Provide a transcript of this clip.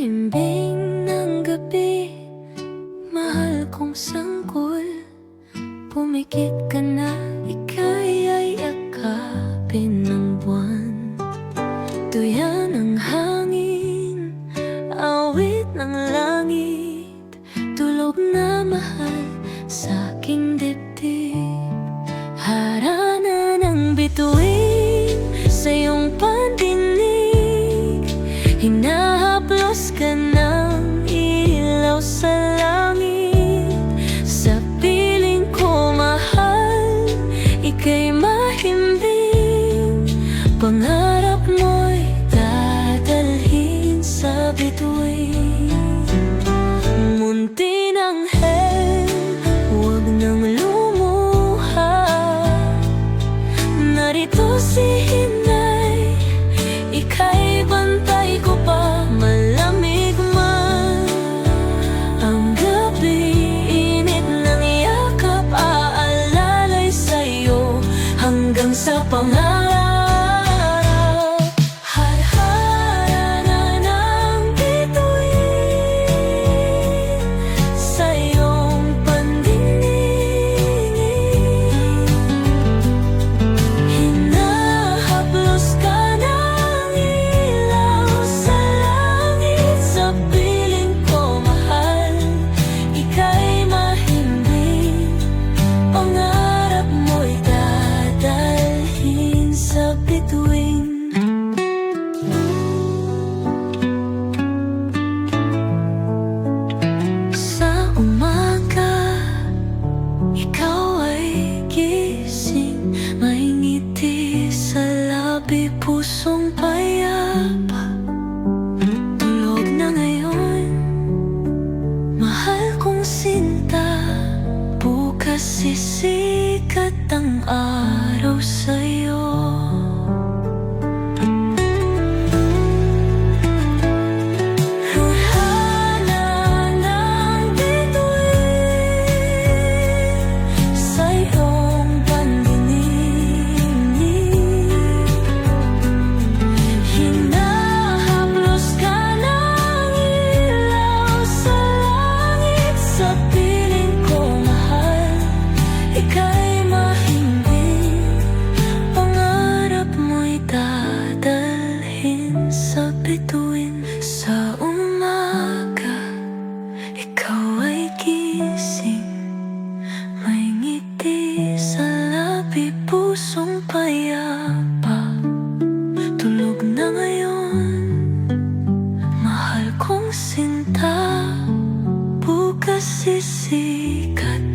Taimbing ng gabi Mahal kong sangkol. Pumikit ka na Ika'y ay akapin ng buwan. Tuyan ang hangin Awit ng langit. Tulog na mahal Sa aking dip hanggang sa pangarap. Kasi sikat ang araw sa'yo. bituin sa umaga Ikaw ay gising. May ngiti sa labi Pusong payapa. Tulog na ngayon Mahal kong sinta. Bukas sisikat